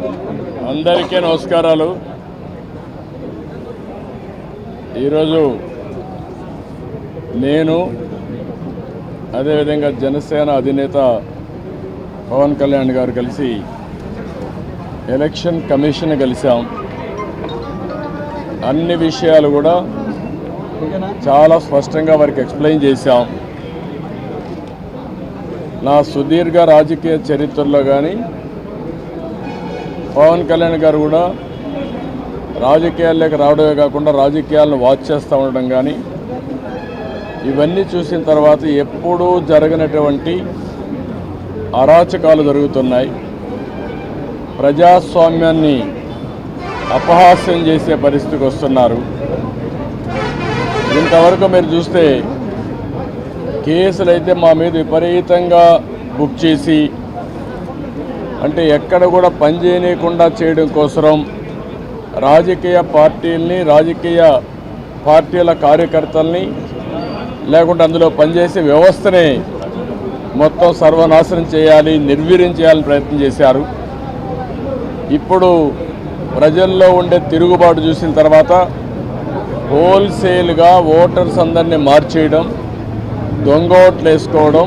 అందరికీ నమస్కారాలు. ఈరోజు నేను అదేవిధంగా జనసేన అధినేత పవన్ కళ్యాణ్ గారు కలిసి ఎలక్షన్ కమిషన్ కలిసాం. అన్ని విషయాలు కూడా చాలా స్పష్టంగా వారికి ఎక్స్ప్లెయిన్ చేశాం. నా సుదీర్ఘ రాజకీయ చరిత్రలో కానీ పవన్ కళ్యాణ్ గారు కూడా రాజకీయాల్లోకి రావడమే కాకుండా రాజకీయాలను వాచ్ చేస్తూ ఉండడం కానీ ఇవన్నీ చూసిన తర్వాత ఎప్పుడూ జరగనటువంటి అరాచకాలు జరుగుతున్నాయి. ప్రజాస్వామ్యాన్ని అపహాస్యం చేసే పరిస్థితికి వస్తున్నారు. ఇంతవరకు మీరు చూస్తే కేసులు అయితే మా మీద విపరీతంగా బుక్ చేసి అంటే ఎక్కడ కూడా పనిచేయనీయకుండా చేయడం కోసరం. రాజకీయ పార్టీల్ని రాజకీయ పార్టీల కార్యకర్తల్ని లేకుంటే అందులో పనిచేసే వ్యవస్థని మొత్తం సర్వనాశనం చేయాలి నిర్వీర్యం చేయాలని ప్రయత్నం చేశారు. ఇప్పుడు ప్రజల్లో ఉండే తిరుగుబాటు చూసిన తర్వాత హోల్సేల్గా ఓటర్స్ అందరినీ మార్చేయడం దొంగ ఓట్లు వేసుకోవడం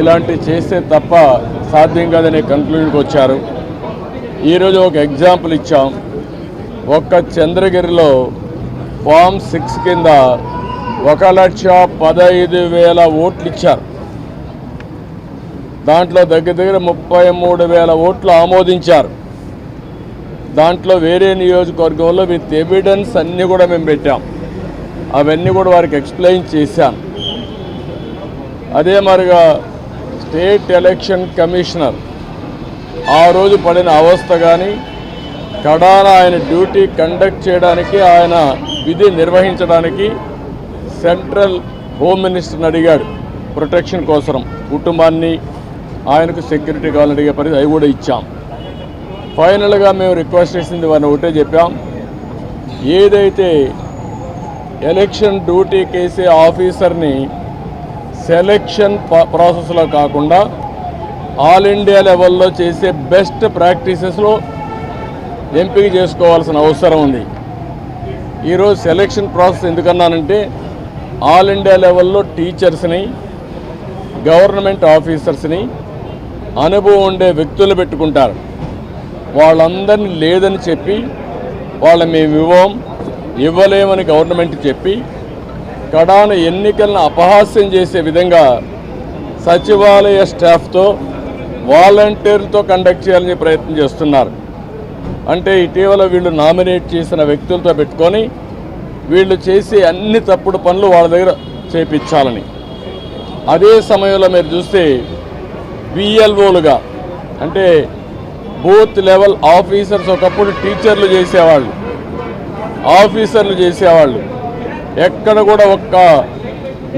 ఇలాంటివి చేస్తే తప్ప సాధ్యం కాదనే కంక్లూజన్కి వచ్చారు. ఈరోజు ఒక ఎగ్జాంపుల్ ఇచ్చాం. ఒక్క చంద్రగిరిలో ఫామ్ సిక్స్ కింద ఒక లక్ష పదహైదు వేల ఓట్లు ఇచ్చారు. దాంట్లో దగ్గర దగ్గర ముప్పై మూడు వేల ఓట్లు ఆమోదించారు. దాంట్లో వేరే నియోజకవర్గంలో విత్ ఎవిడెన్స్ అన్నీ కూడా మేము పెట్టాం. అవన్నీ కూడా వారికి ఎక్స్ప్లెయిన్ చేశాను. అదే మరిగా స్టేట్ ఎలక్షన్ కమిషనర్. ఆ రోజు పడిన అవస్థ కానీ కడాన ఆయన డ్యూటీ కండక్ట్ చేయడానికి ఆయన విధి నిర్వహించడానికి సెంట్రల్ హోమ్ మినిస్టర్ని అడిగాడు. ప్రొటెక్షన్ కోసం కుటుంబాన్ని ఆయనకు సెక్యూరిటీ కావాలని అడిగే పరిధి అవి కూడా ఇచ్చాం. ఫైనల్గా మేము రిక్వెస్ట్ చేసింది వారిని ఒకటే చెప్పాం. ఏదైతే ఎలక్షన్ డ్యూటీకి వేసే ఆఫీసర్ని సెలెక్షన్ ప్రాసెస్లో కాకుండా ఆల్ ఇండియా లెవెల్లో చేసే బెస్ట్ ప్రాక్టీసెస్లో ఎంపిక చేసుకోవాల్సిన అవసరం ఉంది. ఈరోజు సెలక్షన్ ప్రాసెస్ ఎందుకన్నానంటే ఆల్ ఇండియా లెవెల్లో టీచర్స్ని గవర్నమెంట్ ఆఫీసర్స్ని అనుభవం ఉండే వ్యక్తులు పెట్టుకుంటారు. వాళ్ళందరినీ లేదని చెప్పి వాళ్ళ మేము ఇవ్వం ఇవ్వలేమని గవర్నమెంట్ చెప్పి కడాను ఎన్నికలను అపహాస్యం చేసే విధంగా సచివాలయ స్టాఫ్తో వాలంటీర్లతో కండక్ట్ చేయాలని ప్రయత్నం చేస్తున్నారు. అంటే ఇటీవల వీళ్ళు నామినేట్ చేసిన వ్యక్తులతో పెట్టుకొని వీళ్ళు చేసే అన్ని తప్పుడు పనులు వాళ్ళ దగ్గర చేపించాలని. అదే సమయంలో మీరు చూస్తే విఎల్ఓలుగా అంటే బూత్ లెవెల్ ఆఫీసర్స్ ఒకప్పుడు టీచర్లు చేసేవాళ్ళు ఆఫీసర్లు చేసేవాళ్ళు. ఎక్కడ కూడా ఒక్క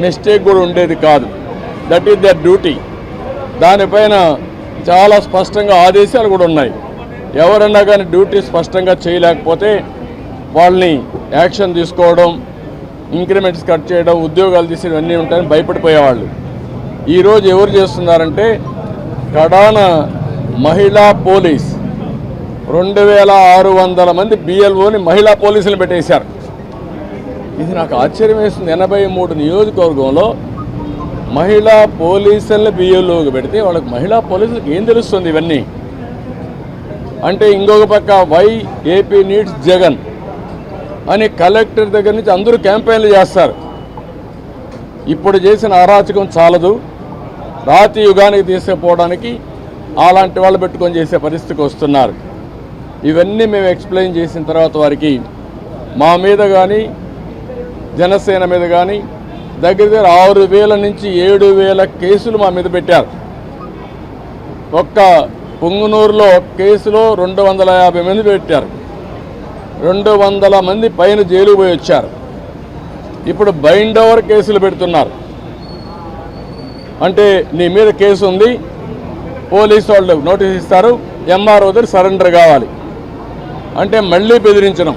మిస్టేక్ కూడా ఉండేది కాదు. దట్ ఈస్ దర్ డ్యూటీ దానిపైన చాలా స్పష్టంగా ఆదేశాలు కూడా ఉన్నాయి. ఎవరన్నా కానీ డ్యూటీ స్పష్టంగా చేయలేకపోతే వాళ్ళని యాక్షన్ తీసుకోవడం ఇంక్రిమెంట్స్ కట్ చేయడం ఉద్యోగాలు తీసేవి అన్నీ ఉంటాయని భయపడిపోయేవాళ్ళు. ఈరోజు ఎవరు చేస్తున్నారంటే కడాన మహిళా పోలీస్. రెండు వేల ఆరు వందల మంది బిఎల్ఓని మహిళా పోలీసులు పెట్టేశారు. ఇది నాకు ఆశ్చర్యం వేస్తుంది. ఎనభై మూడు నియోజకవర్గంలో మహిళా పోలీసులను బియ్యంలోకి పెడితే వాళ్ళకి మహిళా పోలీసులకు ఏం తెలుస్తుంది ఇవన్నీ? అంటే ఇంకొక పక్క వై ఏపీ నీడ్స్ జగన్ అని కలెక్టర్ దగ్గర నుంచి అందరూ క్యాంపెయిన్లు చేస్తారు. ఇప్పుడు చేసిన అరాచకం చాలదు. రాతి యుగానికి తీసుకుపోవడానికి అలాంటి వాళ్ళు పెట్టుకొని చేసే పరిస్థితికి వస్తున్నారు. ఇవన్నీ మేము ఎక్స్ప్లెయిన్ చేసిన తర్వాత వారికి మా మీద కానీ జనసేన మీద కానీ దగ్గర దగ్గర ఆరు వేల నుంచి ఏడు వేల కేసులు మా మీద పెట్టారు. ఒక్క పుంగునూరులో కేసులో రెండు వందల యాభై మంది పెట్టారు. రెండు వందల మంది పైన జైలు పోయి వచ్చారు. ఇప్పుడు బైండ్ ఓవర్ కేసులు పెడుతున్నారు. అంటే నీ మీద కేసు ఉంది పోలీసు వాళ్ళు నోటీస్ ఇస్తారు ఎంఆర్ఓ దగ్గర సరెండర్ కావాలి. అంటే మళ్ళీ బెదిరించడం.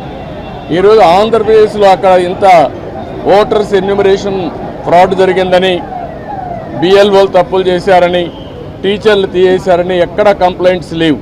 ఈరోజు ఆంధ్రప్రదేశ్లో అక్కడ ఇంత ఓటర్స్ ఎన్యూమరేషన్ ఫ్రాడ్ జరిగిందని బిఎల్ఓలు తప్పులు చేశారని టీచర్లు తీయేశారని ఎక్కడ కంప్లైంట్స్ లేవు.